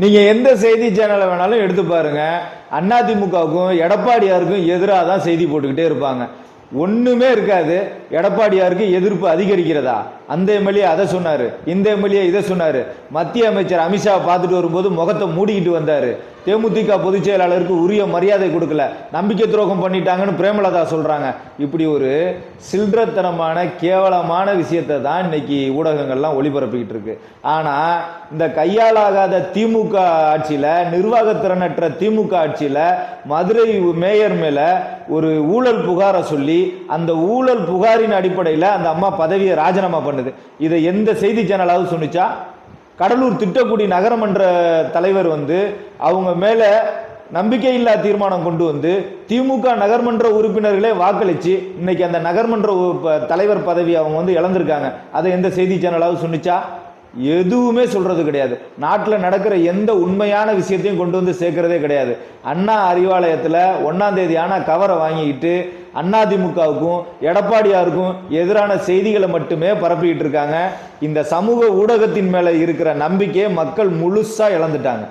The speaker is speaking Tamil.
நீங்க எந்த செய்தி சேனலை வேணாலும் எடுத்து பாருங்க. அதிமுகவுக்கும் எடப்பாடியாருக்கும் எதிராக தான் செய்தி போட்டுக்கிட்டே இருப்பாங்க. ஒண்ணுமே இருக்காது. எடப்பாடியாருக்கு எதிர்ப்பு அதிகரிக்கிறதா? அந்த எம்எல்ஏ அதை சொன்னாரு. இந்த எம்எல்ஏ இதை சொன்னாரு. மத்திய அமைச்சர் அமித்ஷா பார்த்துட்டு வரும்போது முகத்தை மூடிக்கிட்டு வந்தாரு. தேமுதிக பொதுச் செயலாளருக்கு உரிய மரியாதை கொடுக்கல. நம்பிக்கை துரோகம் பண்ணிட்டாங்கன்னு பிரேமலதா சொல்றாங்க. இப்படி ஒரு சில்றத்தனமான கேவலமான விஷயத்தை தான் இன்னைக்கு ஊடகங்கள்லாம் ஒளிபரப்பிக்கிட்டு இருக்கு. ஆனா இந்த கையாளாகாத திமுக ஆட்சியில நிர்வாகத்திறனற்ற திமுக ஆட்சியில மதுரை மேயர் மேல ஒரு ஊழல் புகாரை சொல்லி அந்த ஊழல் புகாரின் அடிப்படையில் அந்த அம்மா பதவியை ராஜினாமா பண்ணுது. இதை எந்த செய்தி சேனலாவது சொன்னிச்சா? கடலூர் திட்டக்குடி நகரமன்ற தலைவர் வந்து அவங்க மேலே நம்பிக்கையில்லா தீர்மானம் கொண்டு வந்து திமுக நகர்மன்ற உறுப்பினர்களே வாக்களித்து இன்னைக்கு அந்த நகர்மன்ற உ- ப- தலைவர் பதவி அவங்க வந்து இழந்திருக்காங்க. அதை எந்த செய்தி சேனலாவது சொன்னிச்சா? எதுவுமே சொல்றது கிடையாது. நாட்டில் நடக்கிற எந்த உண்மையான விஷயத்தையும் கொண்டு வந்து சேர்க்கறதே கிடையாது. அண்ணா அறிவாலயத்தில் ஒன்னாம் தேதி ஆனால் கவரை வாங்கிக்கிட்டு அதிமுகவுக்கும் எடப்பாடியாருக்கும் எதிரான செய்திகளை மட்டுமே பரப்பிக்கிட்டு இருக்காங்க. இந்த சமூக ஊடகத்தின் மேலே இருக்கிற நம்பிக்கையை மக்கள் முழுசாக இழந்துட்டாங்க.